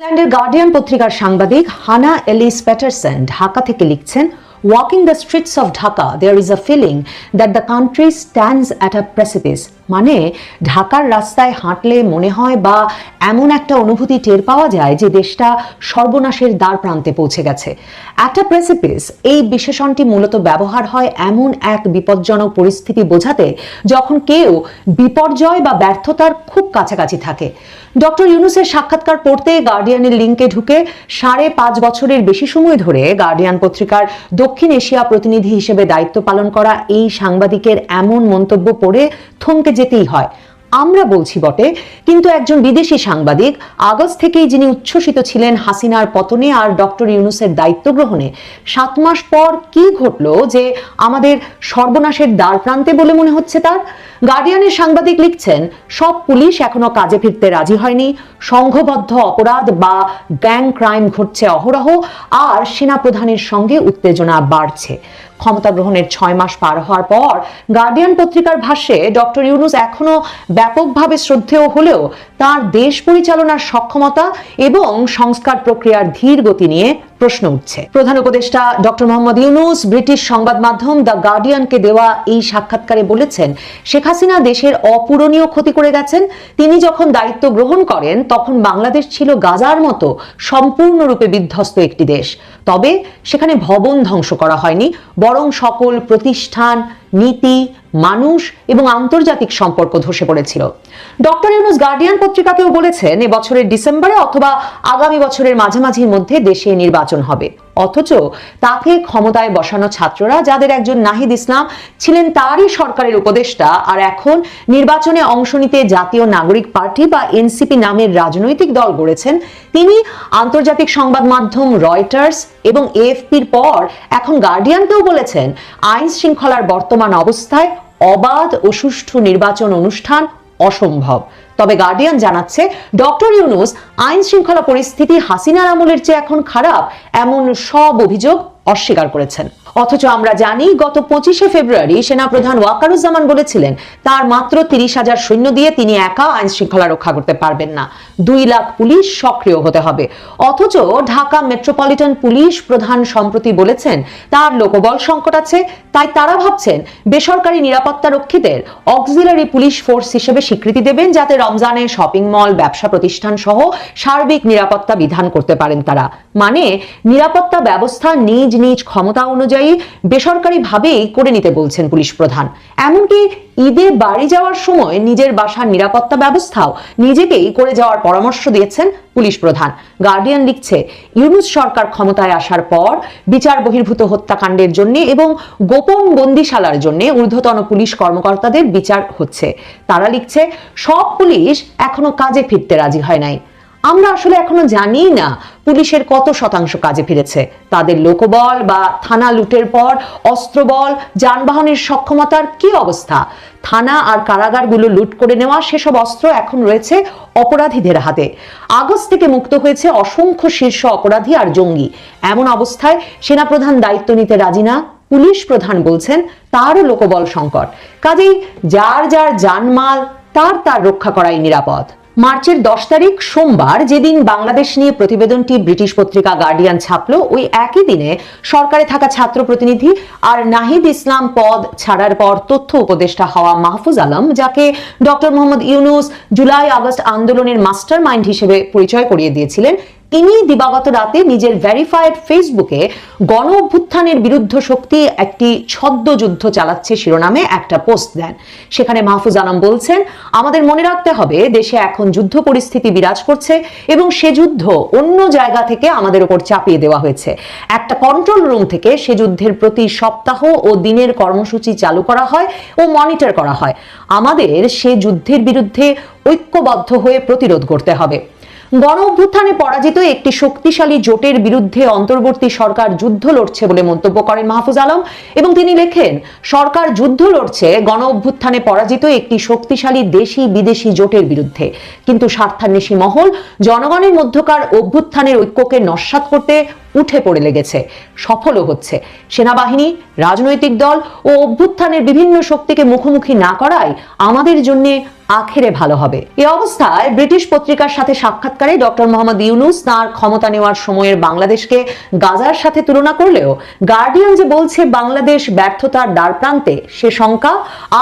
ইংল্যান্ডের গার্ডিয়ান পত্রিকার সাংবাদিক হানা এলিস প্যাটারসন ঢাকা থেকে লিখছেন walking the streets of Dhaka there is a feeling that the country stands at a precipice মানে ঢাকার রাস্তায় হাঁটলে মনে হয় বা এমন একটা অনুভূতি টের পাওয়া যায় যে দেশটা সর্বনাশের দ্বার প্রান্তে পৌঁছে গেছে। একটা প্রেসিপিস এই বিশেষণটি মূলত ব্যবহার হয় এমন এক বিপজ্জনক পরিস্থিতি বোঝাতে যখন কেউ বিপর্যয় বা ব্যর্থতার খুব কাছাকাছি থাকে। ডক্টর ইউনুসের সাক্ষাৎকার পড়তে গার্ডিয়ানের লিঙ্কে ঢুকে সাড়ে পাঁচ বছরের বেশি সময় ধরে গার্ডিয়ান পত্রিকার দক্ষিণ এশিয়া প্রতিনিধি হিসেবে দায়িত্ব পালন করা এই সাংবাদিকের এমন মন্তব্য পড়ে থমকে যেতেই হয়। আমরা বলছি বটে, কিন্তু একজন বিদেশি সাংবাদিক আগস্ট থেকেই যিনি উচ্ছ্বসিত ছিলেন হাসিনার পতনে আর ডক্টর ইউনুসের দায়িত্ব গ্রহণে, সাত মাস পর কি ঘটলো যে আমাদের সর্বনাশের দ্বার প্রান্তে বলে মনে হচ্ছে তার? গার্ডিয়ানের সাংবাদিক লিখছেন, সব পুলিশ এখনও কাজে ফিরতে রাজি হয়নি, সংঘবদ্ধ অপরাধ বা গ্যাং ক্রাইম ঘটছে অহরহ, আর সেনাপ্রধানের সঙ্গে উত্তেজনা বাড়ছে। ক্ষমতা গ্রহণের ছয় মাস পার হওয়ার পর গার্ডিয়ান পত্রিকার ভাষ্যে ডক্টর ইউনুস এখনও ব্যাপকভাবে শ্রদ্ধেয় হলেও তার দেশ পরিচালনার সক্ষমতা এবং সংস্কার প্রক্রিয়ার ধীর গতি নিয়ে প্রশ্ন উঠছে। প্রধান উপদেষ্টা ডক্টর মোহাম্মদ ইউনুস ব্রিটিশ সংবাদ মাধ্যম দ্য গার্ডিয়ানকে দেওয়া এই সাক্ষাৎকারে বলেছেন, শেখ হাসিনা দেশের অপূরণীয় ক্ষতি করে গেছেন। তিনি যখন দায়িত্ব গ্রহণ করেন, তখন বাংলাদেশ ছিল গাজার মতো সম্পূর্ণরূপে বিধ্বস্ত একটি দেশ। তবে সেখানে ভবন ধ্বংস করা হয়নি, বরং সকল প্রতিষ্ঠান, নীতি মানুষ এবং আন্তর্জাতিক সম্পর্ক ধসে পড়েছিল। ডক্টর ইউনুস গার্ডিয়ান পত্রিকাকেও বলেছেন, এবছরের ডিসেম্বরে অথবা আগামী বছরের মাঝামাঝির মধ্যে দেশে নির্বাচন হবে। অথচ তাকে ক্ষমতায় বসানো ছাত্ররা, যাদের একজন নাহিদ ইসলাম ছিলেন তারই সরকারের উপদেষ্টা আর এখন নির্বাচনে অংশ নিতে জাতীয় নাগরিক পার্টি বা এনসিপি নামের রাজনৈতিক দল গড়েছেন তিনি। আন্তর্জাতিক সংবাদ মাধ্যম রয়টার্স এবং এএফপির পর এখন গার্ডিয়ানকেও বলেছেন, আইন শৃঙ্খলার বর্তমান অবস্থায় অবাধ ও সুষ্ঠু নির্বাচন অনুষ্ঠান অসম্ভব। তবে গার্ডিয়ান জানাচ্ছে ডক্টর ইউনুস আইন শৃঙ্খলা পরিস্থিতি হাসিনার আমলের চেয়ে এখন খারাপ, এমন সব অভিযোগ অস্বীকার করেছেন। অথচ আমরা জানি গত পঁচিশে ফেব্রুয়ারি সেনাপ্রধান ওয়াকারুজ্জামান বলেছিলেন, তার মাত্র তিরিশ হাজার সৈন্য দিয়ে তিনি একা আইন শৃঙ্খলা রক্ষা করতে পারবেন না। দুই লাখ পুলিশ সক্রিয় হতে হবে। অথচ ঢাকা মেট্রোপলিটন পুলিশ প্রধান সম্প্রতি বলেছেন, তার লোকবল সংকট আছে, তাই তারা ভাবছেন, বেসরকারি নিরাপত্তা রক্ষীদের অক্সিলারি পুলিশ ফোর্স হিসেবে স্বীকৃতি দেবেন যাতে রমজানে শপিং মল, ব্যবসা প্রতিষ্ঠান সহ সার্বিক নিরাপত্তা বিধান করতে পারেন তারা। মানে নিরাপত্তা ব্যবস্থা নিজ নিজ ক্ষমতা অনুযায়ী বেসরকারি ভাবেই করে নিতে বলছেন পুলিশ প্রধান। এমনকি ঈদে বাড়ি যাওয়ার সময় নিজের বাসার নিরাপত্তা ব্যবস্থাও নিজেকেই করে যাওয়ার পরামর্শ দিয়েছেন পুলিশ প্রধান। গার্ডিয়ান লিখছে, ইউনুস সরকার ক্ষমতায় আসার পর বিচার বহির্ভূত হত্যাকাণ্ডের জন্য এবং গোপন বন্দিশালার জন্য ঊর্ধ্বতন পুলিশ কর্মকর্তাদের বিচার হচ্ছে। তারা লিখছে, সব পুলিশ এখনও কাজে ফিরতে রাজি হয় নাই। আমরা আসলে এখনও জানি না পুলিশের কত শতাংশ কাজে ফিরেছে। তাদের লোকবল বা থানা লুটের পর অস্ত্রবল, যানবাহনের সক্ষমতার কি অবস্থা? থানা আর কারাগারগুলো লুট করে নেওয়া সেসব অস্ত্র এখন রয়েছে অপরাধীদের হাতে। আগস্ট থেকে মুক্ত হয়েছে অসংখ্য শীর্ষ অপরাধী আর জঙ্গি। এমন অবস্থায় সেনাপ্রধান দায়িত্ব নিতে রাজি না, পুলিশ প্রধান বলছেন তারও লোকবল সংকট। কাজেই যার যার জানমাল তার তার রক্ষা করাই নিরাপদ। মার্চের দশ তারিখ সোমবার যেদিন বাংলাদেশ নিয়ে প্রতিবেদনটি ব্রিটিশ পত্রিকা গার্ডিয়ান ছাপল, ওই একই দিনে সরকারে থাকা ছাত্র প্রতিনিধি আর নাহিদ ইসলাম পদ ছাড়ার পর তথ্য উপদেষ্টা হওয়া মাহফুজ আলম, যাকে doctor Muhammad Yunus July August আন্দোলনের মাস্টার মাইন্ড হিসেবে পরিচয় করিয়ে দিয়েছিলেন তিনি দিবাগত রাতে নিজের ভেরিফাইড ফেসবুকে গণ অভ্যুত্থানের বিরুদ্ধ শক্তি একটি ছদ্ম যুদ্ধ চালাচ্ছে শিরোনামে একটা পোস্ট দেন। সেখানে মাহফুজ আলম বলছেন, আমাদের মনে রাখতে হবে, দেশে এখন যুদ্ধ পরিস্থিতি বিরাজ করছে এবং সে যুদ্ধ অন্য জায়গা থেকে আমাদের উপর চাপিয়ে দেওয়া হয়েছে। একটা কন্ট্রোল রুম থেকে সে যুদ্ধের প্রতি সপ্তাহ ও দিনের কর্মসূচি চালু করা হয় ও মনিটর করা হয়। আমাদের সে যুদ্ধের বিরুদ্ধে ঐক্যবদ্ধ হয়ে প্রতিরোধ করতে হবে। গণ অভ্যুত্থানে পরাজিত একটি শক্তিশালী জোটের বিরুদ্ধে অন্তর্বর্তী সরকার যুদ্ধ লড়ছে বলে মন্তব্য করেন মাহফুজ আলম এবং তিনি লেখেন, সরকার যুদ্ধ লড়ছে গণ অভ্যুত্থানে পরাজিত একটি শক্তিশালী দেশি বিদেশি জোটের বিরুদ্ধে। কিন্তু স্বার্থান্বেষী মহল, জনগণের মধ্যকার অভ্যুত্থানের ঐক্যকে নস্বাত করতে উঠে পড়ে লেগেছে, সফলও হচ্ছে। সেনাবাহিনী, রাজনৈতিক দল ও অভ্যুত্থানের বিভিন্ন শক্তিকে মুখোমুখি না করাই আমাদের জন্য আখেরে ভালো হবে। এ অবস্থায় ব্রিটিশ পত্রিকার সাথে সাক্ষাৎকারে ডক্টর মোহাম্মদ ইউনুস তার ক্ষমতা নেওয়ার সময়ের বাংলাদেশকে গাজার সাথে তুলনা করলেও গার্ডিয়ান যে বলছে বাংলাদেশ ব্যর্থতার দ্বার প্রান্তে, সে শঙ্কা।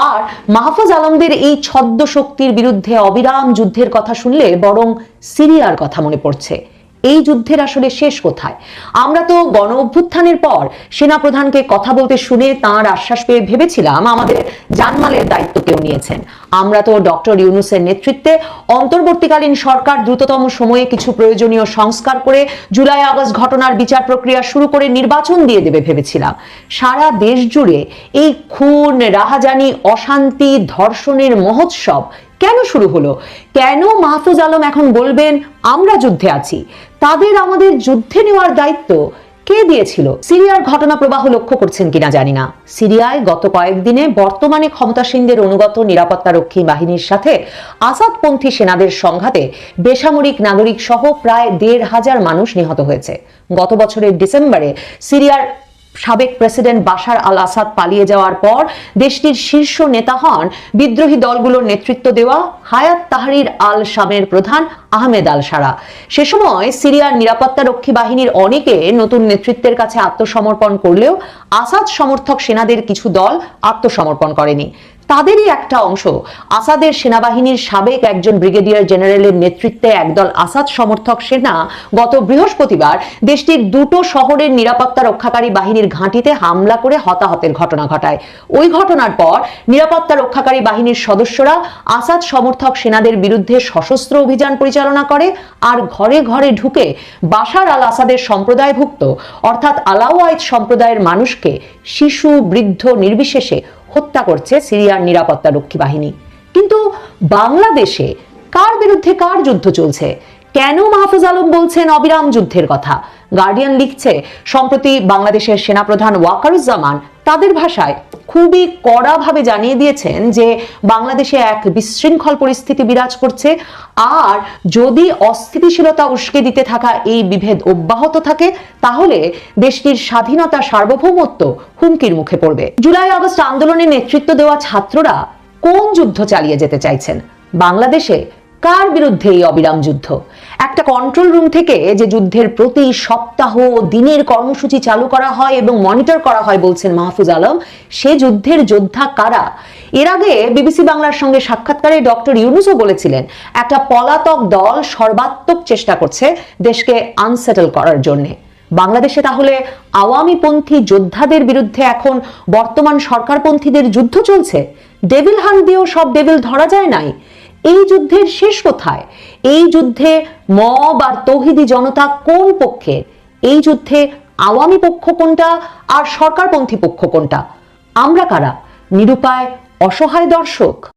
আর মাহফুজ আলমদের এই ছদ্ম শক্তির বিরুদ্ধে অবিরাম যুদ্ধের কথা শুনলে বরং সিরিয়ার কথা মনে পড়ছে। এই যুদ্ধের আসলে শেষ কোথায়? আমরা তো গণ অভ্যুত্থানের পর সেনাপ্রধানকে কথা বলতে শুনে তাঁর আশ্বাস পেয়ে ভেবেছিলাম আমাদের জানমালের দায়িত্ব কেউ নিয়েছেন। আমরা তো ডক্টর ইউনুসের নেতৃত্বে অন্তর্বর্তীকালীন সরকার দ্রুততম সময়ে কিছু প্রয়োজনীয় সংস্কার করে জুলাই আগস্ট ঘটনার বিচার প্রক্রিয়া শুরু করে নির্বাচন দিয়ে দেবে ভেবেছিলাম। সারা দেশ জুড়ে এই খুন, রাহাজানি, অশান্তি, ধর্ষণের মহোৎসব কেন শুরু হলো? কেন মাহফুজ আলম এখন বলবেন, আমরা যুদ্ধে আছি তাদের আমাদের যুদ্ধে নেওয়ার দায়িত্ব কে দিয়েছিল? সিরিয়ার ঘটনা প্রবাহ লক্ষ্য করছেন কিনা জানি না। সিরিয়ায় গত কয়েকদিনে বর্তমানে ক্ষমতাসীনদের অনুগত নিরাপত্তারক্ষী বাহিনীর সাথে আসাদপন্থী সেনাদের সংঘাতে বেসামরিক নাগরিক সহ প্রায় দেড় হাজার মানুষ নিহত হয়েছে। গত বছরের ডিসেম্বরে সিরিয়ার সাবেক প্রেসিডেন্ট বাশার আল আসাদ পালিয়ে যাওয়ার পর দেশটির শীর্ষ নেতা হন বিদ্রোহী দলগুলোর নেতৃত্ব দেওয়া হায়াত তাহরির আল শামের প্রধান আহমেদ আল সারা সে সময় সিরিয়ার নিরাপত্তারক্ষী বাহিনীর অনেকে নতুন নেতৃত্বের কাছে আত্মসমর্পণ করলেও আসাদ সমর্থক সেনাদের কিছু দল আত্মসমর্পণ করেনি। তাদেরই একটা অংশ আসাদের সেনাবাহিনীর সাবেক একজন ব্রিগেডিয়ার জেনারেলের নেতৃত্বে একদল আসাদ সমর্থক সেনা গত বৃহস্পতিবার দেশটির দুটো শহরের নিরাপত্তা রক্ষাকারী বাহিনীর ঘাঁটিতে হামলা করে হতাহতের ঘটনা ঘটায়। ওই ঘটনার পর নিরাপত্তা রক্ষাকারী বাহিনীর সদস্যরা আসাদ সমর্থক সেনাদের বিরুদ্ধে সশস্ত্র অভিযান পরিচালনা করে আর ঘরে ঘরে ঢুকে বাশার আল আসাদের সম্প্রদায়ভুক্ত, অর্থাৎ আলাওয়াইদ সম্প্রদায়ের মানুষকে শিশু, বৃদ্ধ নির্বিশেষে হত্যা করছে সিরিয়ার নিরাপত্তা রক্ষী বাহিনী। কিন্তু বাংলাদেশে কার বিরুদ্ধে কার যুদ্ধ চলছে? কেন মাহফুজ আলম বলছেন অবিরাম যুদ্ধের কথা? গার্ডিয়ান লিখছে, সম্প্রতি বাংলাদেশের সেনাপ্রধান ওয়াকারুজ্জামান তাদের ভাষায় খুবই কড়াভাবে জানিয়ে দিয়েছেন যে বাংলাদেশে এক বিশৃঙ্খল পরিস্থিতি বিরাজ করছে। আর যদি অস্থিতিশীলতা উস্কে দিতে থাকা এই বিভেদ অব্যাহত থাকে, তাহলে দেশটির স্বাধীনতা সার্বভৌমত্ব হুমকির মুখে পড়বে। জুলাই আগস্ট আন্দোলনে নেতৃত্ব দেওয়া ছাত্ররা কোন যুদ্ধ চালিয়ে যেতে চাইছেন? বাংলাদেশে কার বিরুদ্ধে এই অবিরাম যুদ্ধ? একটা কন্ট্রোল রুম থেকে যে যুদ্ধের প্রতি সপ্তাহ, দিনের কর্মসূচি চালু করা হয় এবং মনিটর করা হয় বলছেন মাহফুজ আলম, সে যুদ্ধের যোদ্ধা কারা? এর আগে বিবিসি বাংলার সঙ্গে সাক্ষাৎকারে ডক্টর ইউনুসও বলেছিলেন, একটা পলাতক দল সর্বাত্মক চেষ্টা করছে দেশকে আনসেটেল করার জন্যে। বাংলাদেশে তাহলে আওয়ামীপন্থী যোদ্ধাদের বিরুদ্ধে এখন বর্তমান সরকারপন্থীদের যুদ্ধ চলছে? ডেভিল হান দিয়েও সব ডেভিল ধরা যায় নাই। এই যুদ্ধের শেষ কোথায়? এই যুদ্ধে মব আর তৌহিদি জনতা কোন পক্ষে? এই যুদ্ধে আওয়ামী পক্ষ কোনটা আর সরকারপন্থী পক্ষ কোনটা? আমরা কারা? নিরুপায়, অসহায় দর্শক।